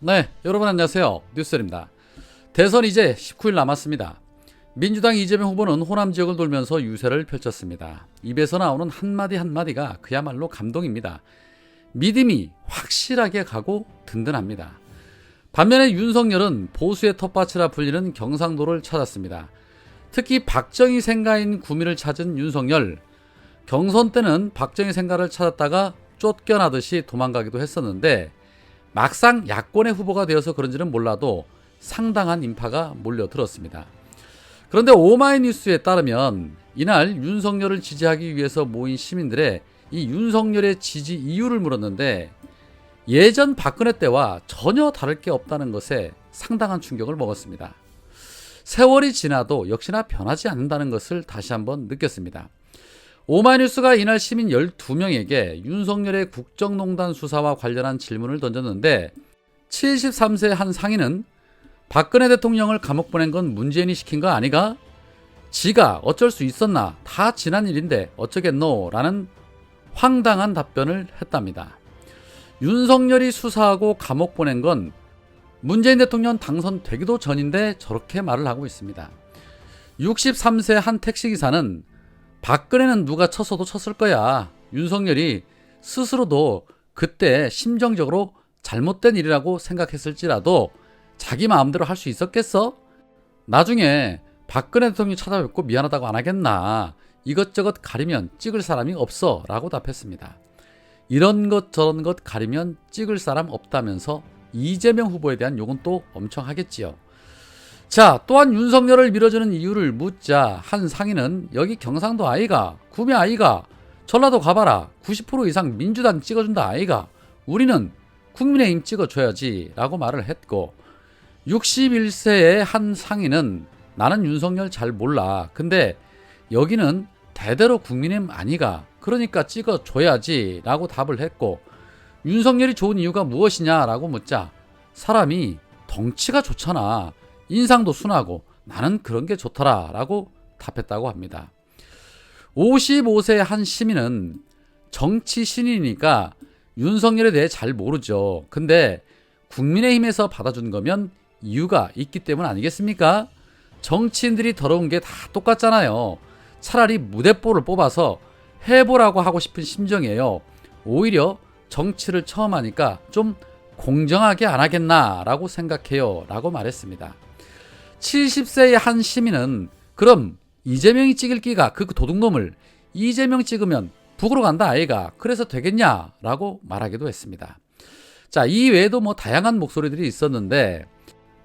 네, 여러분 안녕하세요. 뉴스입니다. 대선 이제 19일 남았습니다. 민주당 이재명 후보는 호남 지역을 돌면서 유세를 펼쳤습니다. 입에서 나오는 한마디 한마디가 그야말로 감동입니다. 믿음이 확실하게 가고 든든합니다. 반면에 윤석열은 보수의 텃밭이라 불리는 경상도를 찾았습니다. 특히 박정희 생가인 구미를 찾은 윤석열. 경선 때는 박정희 생가를 찾았다가 쫓겨나듯이 도망가기도 했었는데 막상 야권의 후보가 되어서 그런지는 몰라도 상당한 인파가 몰려들었습니다. 그런데 오마이뉴스에 따르면 이날 윤석열을 지지하기 위해서 모인 시민들의 이 윤석열의 지지 이유를 물었는데 예전 박근혜 때와 전혀 다를 게 없다는 것에 상당한 충격을 먹었습니다. 세월이 지나도 역시나 변하지 않는다는 것을 다시 한번 느꼈습니다. 오마이뉴스가 이날 시민 12명에게 윤석열의 국정농단 수사와 관련한 질문을 던졌는데 73세 한 상인은 박근혜 대통령을 감옥 보낸 건 문재인이 시킨 거 아니가? 지가 어쩔 수 있었나? 다 지난 일인데 어쩌겠노? 라는 황당한 답변을 했답니다. 윤석열이 수사하고 감옥 보낸 건 문재인 대통령 당선되기도 전인데 저렇게 말을 하고 있습니다. 63세 한 택시기사는 박근혜는 누가 쳤어도 쳤을 거야. 윤석열이 스스로도 그때 심정적으로 잘못된 일이라고 생각했을지라도 자기 마음대로 할 수 있었겠어? 나중에 박근혜 대통령 찾아뵙고 미안하다고 안 하겠나. 이것저것 가리면 찍을 사람이 없어. 라고 답했습니다. 이런 것 저런 것 가리면 찍을 사람 없다면서 이재명 후보에 대한 욕은 또 엄청 하겠지요. 자, 또한 윤석열을 밀어주는 이유를 묻자 한 상인은 여기 경상도 아이가, 구미 아이가, 전라도 가봐라. 90% 이상 민주당 찍어준다 아이가. 우리는 국민의힘 찍어줘야지 라고 말을 했고 61세의 한 상인은 나는 윤석열 잘 몰라. 근데 여기는 대대로 국민의힘 아니가. 그러니까 찍어줘야지 라고 답을 했고 윤석열이 좋은 이유가 무엇이냐 라고 묻자 사람이 덩치가 좋잖아. 인상도 순하고 나는 그런 게 좋더라 라고 답했다고 합니다. 55세 한 시민은 정치 신인이니까 윤석열에 대해 잘 모르죠. 근데 국민의힘에서 받아준 거면 이유가 있기 때문 아니겠습니까? 정치인들이 더러운 게 다 똑같잖아요. 차라리 무대뽀를 뽑아서 해보라고 하고 싶은 심정이에요. 오히려 정치를 처음 하니까 좀 공정하게 안 하겠나라고 생각해요. 라고 말했습니다. 70세의 한 시민은 그럼 이재명이 찍을 기가 그 도둑놈을 이재명 찍으면 북으로 간다 아이가 그래서 되겠냐 라고 말하기도 했습니다. 자, 이 외에도 뭐 다양한 목소리들이 있었는데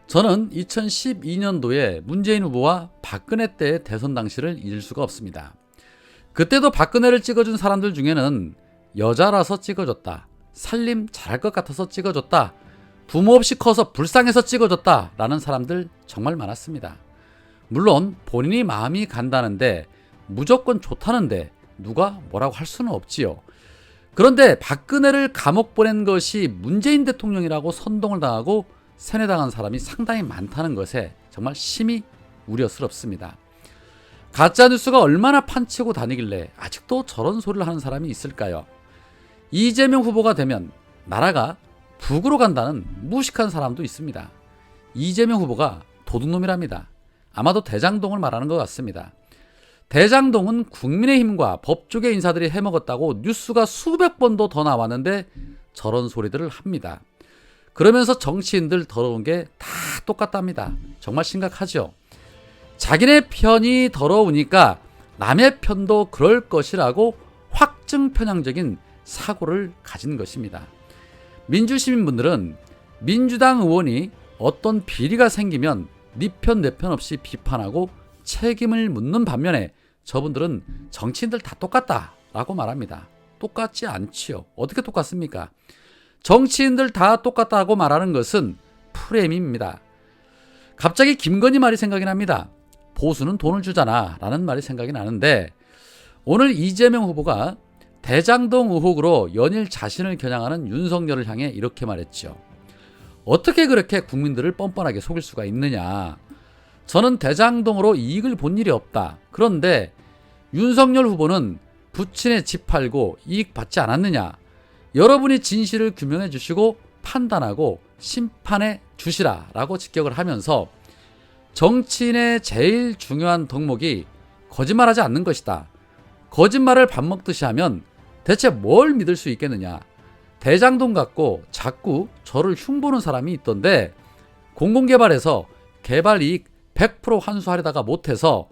저는 2012년도에 문재인 후보와 박근혜 때의 대선 당시를 잊을 수가 없습니다. 그때도 박근혜를 찍어준 사람들 중에는 여자라서 찍어줬다. 살림 잘할 것 같아서 찍어줬다. 부모 없이 커서 불쌍해서 찍어줬다. 라는 사람들 정말 많았습니다. 물론 본인이 마음이 간다는데 무조건 좋다는데 누가 뭐라고 할 수는 없지요. 그런데 박근혜를 감옥 보낸 것이 문재인 대통령이라고 선동을 당하고 세뇌당한 사람이 상당히 많다는 것에 정말 심히 우려스럽습니다. 가짜 뉴스가 얼마나 판치고 다니길래 아직도 저런 소리를 하는 사람이 있을까요? 이재명 후보가 되면 나라가 북으로 간다는 무식한 사람도 있습니다. 이재명 후보가 도둑놈이랍니다. 아마도 대장동을 말하는 것 같습니다. 대장동은 국민의힘과 법조계 인사들이 해먹었다고 뉴스가 수백 번도 더 나왔는데 저런 소리들을 합니다. 그러면서 정치인들 더러운 게 다 똑같답니다. 정말 심각하죠. 자기네 편이 더러우니까 남의 편도 그럴 것이라고 확증 편향적인 사고를 가진 것입니다. 민주 시민분들은 민주당 의원이 어떤 비리가 생기면 네편내 편 없이 비판하고 책임을 묻는 반면에 저분들은 정치인들 다 똑같다라고 말합니다. 똑같지 않지요. 어떻게 똑같습니까? 정치인들 다 똑같다고 말하는 것은 프레임입니다. 갑자기 김건희 말이 생각이 납니다. 보수는 돈을 주잖아 라는 말이 생각이 나는데 오늘 이재명 후보가 대장동 의혹으로 연일 자신을 겨냥하는 윤석열을 향해 이렇게 말했죠. 어떻게 그렇게 국민들을 뻔뻔하게 속일 수가 있느냐. 저는 대장동으로 이익을 본 일이 없다. 그런데 윤석열 후보는 부친의 집 팔고 이익 받지 않았느냐. 여러분이 진실을 규명해 주시고 판단하고 심판해 주시라 라고 직격을 하면서 정치인의 제일 중요한 덕목이 거짓말하지 않는 것이다. 거짓말을 밥 먹듯이 하면 대체 뭘 믿을 수 있겠느냐. 대장동 갖고 자꾸 저를 흉보는 사람이 있던데 공공개발에서 개발 이익 100% 환수하려다가 못해서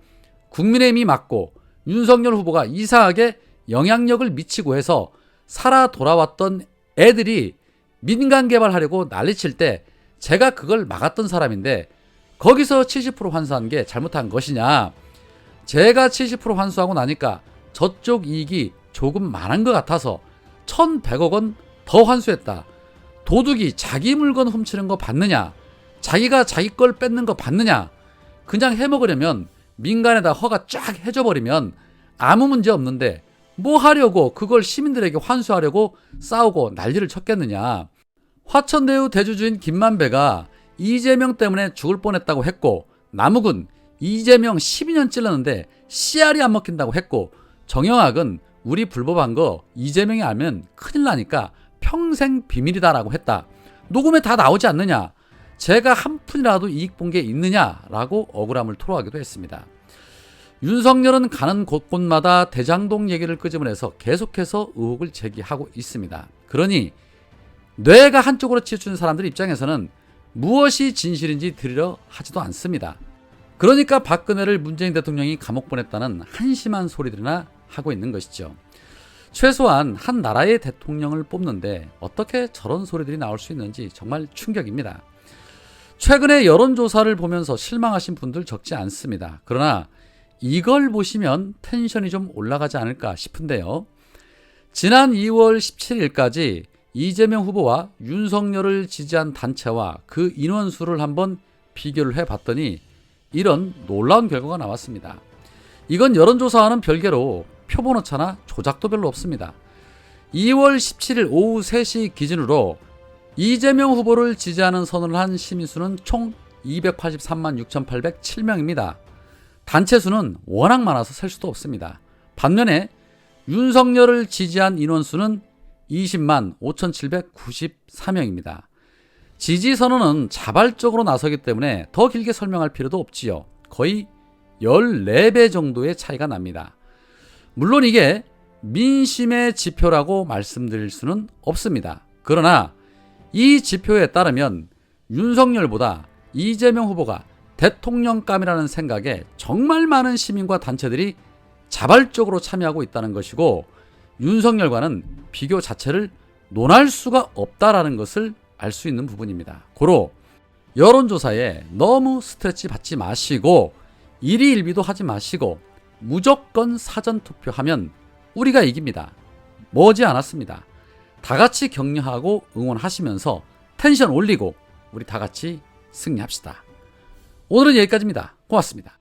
국민의힘이 맞고 윤석열 후보가 이상하게 영향력을 미치고 해서 살아 돌아왔던 애들이 민간 개발하려고 난리칠 때 제가 그걸 막았던 사람인데 거기서 70% 환수한 게 잘못한 것이냐. 제가 70% 환수하고 나니까 저쪽 이익이 조금 많은 것 같아서 1,100억 원 더 환수했다. 도둑이 자기 물건 훔치는 거 받느냐? 자기가 자기 걸 뺏는 거 받느냐? 그냥 해먹으려면 민간에다 허가 쫙 해줘버리면 아무 문제 없는데 뭐 하려고 그걸 시민들에게 환수하려고 싸우고 난리를 쳤겠느냐. 화천대유 대주주인 김만배가 이재명 때문에 죽을 뻔했다고 했고 남욱은 이재명 12년 찔렀는데 씨알이 안 먹힌다고 했고 정영학은 우리 불법한 거 이재명이 알면 큰일 나니까 평생 비밀이다라고 했다. 녹음에 다 나오지 않느냐? 제가 한 푼이라도 이익 본 게 있느냐라고 억울함을 토로하기도 했습니다. 윤석열은 가는 곳곳마다 대장동 얘기를 끄집어내서 계속해서 의혹을 제기하고 있습니다. 그러니 뇌가 한쪽으로 치우친 사람들 입장에서는 무엇이 진실인지 들으려 하지도 않습니다. 그러니까 박근혜를 문재인 대통령이 감옥 보냈다는 한심한 소리들이나 하고 있는 것이죠. 최소한 한 나라의 대통령을 뽑는데 어떻게 저런 소리들이 나올 수 있는지 정말 충격입니다. 최근에 여론조사를 보면서 실망하신 분들 적지 않습니다. 그러나 이걸 보시면 텐션이 좀 올라가지 않을까 싶은데요. 지난 2월 17일까지 이재명 후보와 윤석열을 지지한 단체와 그 인원수를 한번 비교를 해 봤더니 이런 놀라운 결과가 나왔습니다. 이건 여론조사와는 별개로 표본 오 차나 조작도 별로 없습니다. 2월 17일 오후 3시 기준으로 이재명 후보를 지지하는 선언을 한 시민수는 총 283만 6,807명입니다. 단체 수는 워낙 많아서 셀 수도 없습니다. 반면에 윤석열을 지지한 인원수는 20만 5,794명입니다. 지지 선언은 자발적으로 나서기 때문에 더 길게 설명할 필요도 없지요. 거의 14배 정도의 차이가 납니다. 물론 이게 민심의 지표라고 말씀드릴 수는 없습니다. 그러나 이 지표에 따르면 윤석열보다 이재명 후보가 대통령감이라는 생각에 정말 많은 시민과 단체들이 자발적으로 참여하고 있다는 것이고 윤석열과는 비교 자체를 논할 수가 없다라는 것을 알 수 있는 부분입니다. 고로 여론조사에 너무 스트레치 받지 마시고 일희일비도 하지 마시고 무조건 사전투표하면 우리가 이깁니다. 머지 않았습니다. 다 같이 격려하고 응원하시면서 텐션 올리고 우리 다 같이 승리합시다. 오늘은 여기까지입니다. 고맙습니다.